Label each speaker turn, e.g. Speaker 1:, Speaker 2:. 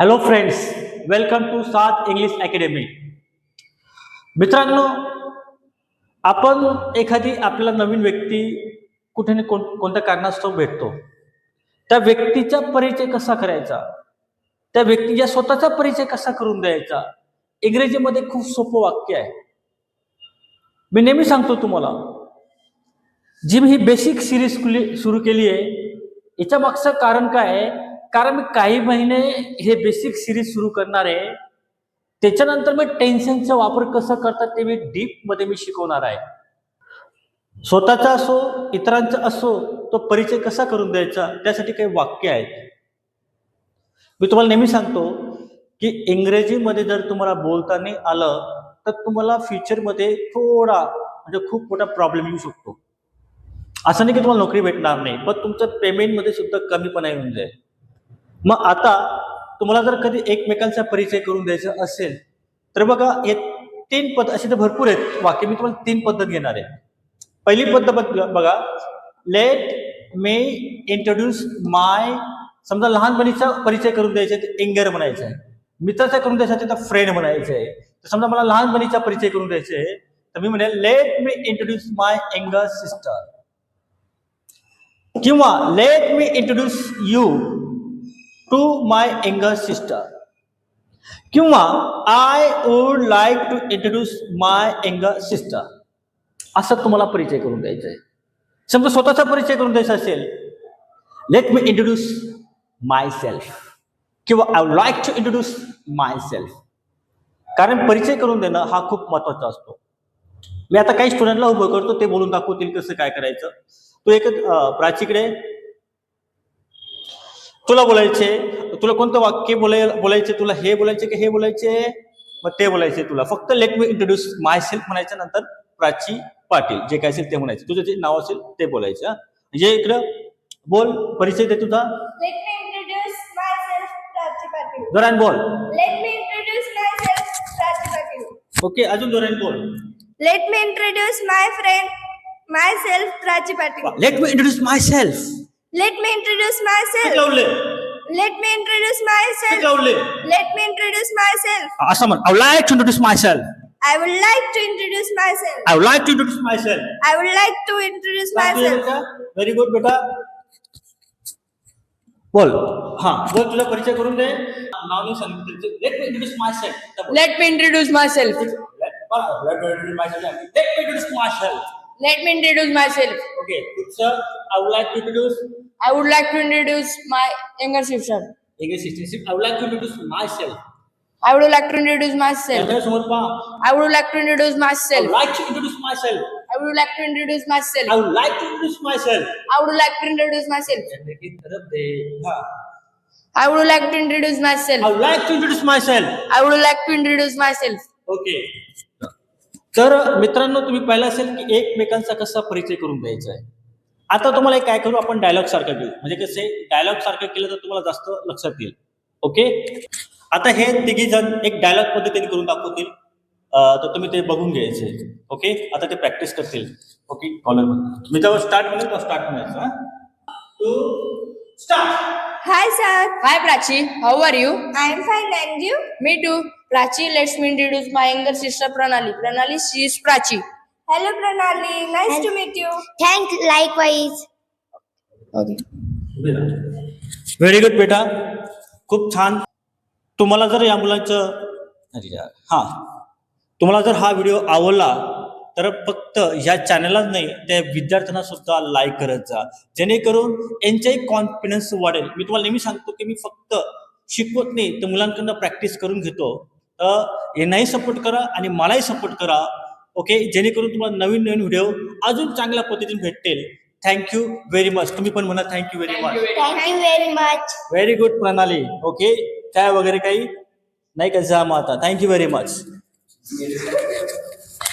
Speaker 1: Hello friends welcome to सात English academy मित्रांनो आपण एखादी आपला नवीन व्यक्ती कुठे ना कोण कोणत्या कारणास्तव भेटतो. त्या व्यक्तीचा परिचय कसा करायचा? त्या व्यक्तीच्या स्वतःचा परिचय कसा करून द्यायचा? इंग्रजीमध्ये खूप सोपं वाक्य आहे. मी नेहमी सांगतो तुम्हाला जी मी ही बेसिक सिरीज सुरू केली आहे. याच्या मागचं कारण काय आहे? कारण मी काही महिने हे बेसिक सिरीज सुरू करणार आहे. त्याच्यानंतर मी टेन्शनचा वापर कसा करतात ते मी डीपमध्ये मी शिकवणार आहे. स्वतःचा असो इतरांचा असो तो परिचय कसा करून द्यायचा त्यासाठी काही वाक्य आहेत. मी तुम्हाला नेहमी सांगतो की इंग्रजीमध्ये जर तुम्हाला बोलता नाही आलं तर तुम्हाला फ्युचरमध्ये थोडा म्हणजे खूप मोठा प्रॉब्लेम येऊ शकतो. असं नाही की तुम्हाला नोकरी भेटणार नाही पण तुमचं पेमेंटमध्ये सुद्धा कमीपणा येऊन जाईल. मग आता तुम्हाला जर कधी एकमेकांचा परिचय करून द्यायचा असेल तर बघा हे तीन पद असे तर भरपूर आहेत. वाक्य मी तुम्हाला तीन पद्धत घेणार आहे. पहिली पद्धत बघा लेट मे इंट्रोड्यूस माय समजा लहानपणीचा परिचय करून द्यायचा आहे तर एंगर म्हणायचं आहे. मित्राचा करून द्यायचा आहे तर फ्रेंड म्हणायचं आहे. तर समजा मला लहानपणीचा परिचय करून द्यायचा आहे तर मी म्हणेल let me introduce my younger sister किंवा let me introduce you to my younger sister किंवा I would like to introduce my younger sister असं तुम्हाला परिचय करून द्यायचा आहे समजा स्वतःचा परिचय करून द्यायचा असेल let me introduce myself किंवा I would like to introduce myself कारण परिचय करून देणं हा खूप महत्त्वाचा असतो. मी आता काही स्टुडंटला उभं करतो ते बोलून दाखवतील कसं काय करायचं. तू एक प्राचीकडे तुला बोलायचे तुला कोणतं वाक्य बोलाय बोलायचे तुला हे बोलायचे की हे बोलायचे मग ते बोलायचे तुला फक्त let me introduce myself म्हणायच्या नंतर प्राची पाटील जे काय असेल ते म्हणायचे तुझं जे नाव असेल ते बोलायचं? म्हणजे इकडं बोल परिचय दे तुझा. जोरान बोल. ओके अजून जोरान बोल
Speaker 2: Let me introduce my friend, myself, Prachi Patil.
Speaker 1: Let me introduce myself
Speaker 2: Let me introduce myself.
Speaker 1: लावले
Speaker 2: Let me introduce myself.
Speaker 1: लावले
Speaker 2: Let me introduce myself.
Speaker 1: असं म्हण I like to introduce myself
Speaker 2: I would like to introduce myself.
Speaker 1: I like to introduce myself
Speaker 2: I would like to introduce myself.
Speaker 1: Very good बेटा बोल हा बोल तुझा परिचय करून दे नाव नाही सांगितलं let me introduce myself
Speaker 3: Let me introduce myself.
Speaker 1: Let me introduce myself let me introduce myself
Speaker 3: Let me introduce myself.
Speaker 1: Okay sir I would like to introduce
Speaker 3: I would like to introduce my younger sister.
Speaker 1: Sistership I would like to introduce myself
Speaker 3: I would like to introduce myself. I would like to introduce myself.
Speaker 1: Like to introduce myself
Speaker 3: I would like to introduce myself.
Speaker 1: Would like to introduce myself
Speaker 3: I would like to introduce myself.
Speaker 1: हा
Speaker 3: I would like to introduce myself.
Speaker 1: Would like to introduce myself
Speaker 3: I would like to introduce myself.
Speaker 1: Okay तर मित्रांनो तुम्ही पाहिलं असेल की एकमेकांचा कसा परिचय करून द्यायचा आहे आता तुम्हाला एक काय करू आपण डायलॉग सारखं घेऊ म्हणजे कसे डायलॉग सारखं केलं तर तुम्हाला जास्त लक्षात येईल ओके आता हे तिघी जण एक डायलॉग पद्धतीने करून दाखवतील अं, तर तुम्ही ते बघून घ्यायचे ओके आता ते प्रॅक्टिस करतील ओके कॉलर मी जेव्हा स्टार्ट म्हणेल तर स्टार्ट म्हणायचं to start
Speaker 2: Hi, sir.
Speaker 3: Hi Prachi, how are you?
Speaker 2: I am fine, and you?
Speaker 3: Me too. Prachi, let me introduce my younger sister Pranali. Pranali, she is Prachi.
Speaker 2: Hello, Pranali. Nice to meet you.
Speaker 4: Thank likewise.
Speaker 3: Okay.
Speaker 1: Very good बेटा खूप छान. तुम्हाला जर या मुलांचं अरे यार. हां. तुम्हाला जर हा व्हिडिओ आवडला तर फक्त ह्या चॅनललाच नाही त्या विद्यार्थ्यांना सुद्धा लाईक करत जा. जेणेकरून यांचाही कॉन्फिडन्स वाढेल. मी तुम्हाला नेहमी सांगतो की मी फक्त शिकवत नाही तर मुलांकडनं प्रॅक्टिस करून घेतो. तर यांनाही सपोर्ट करा आणि मलाही सपोर्ट करा. ओके जेणेकरून तुम्हाला नवीन नवीन व्हिडिओ अजून चांगल्या पद्धतीने भेटतील. थँक्यू व्हेरी मच तुम्ही पण म्हणा thank you very
Speaker 4: much you very much.
Speaker 1: Very good Pranali. Okay काय वगैरे काही? नाही का? जाम आता थँक्यू व्हेरी मच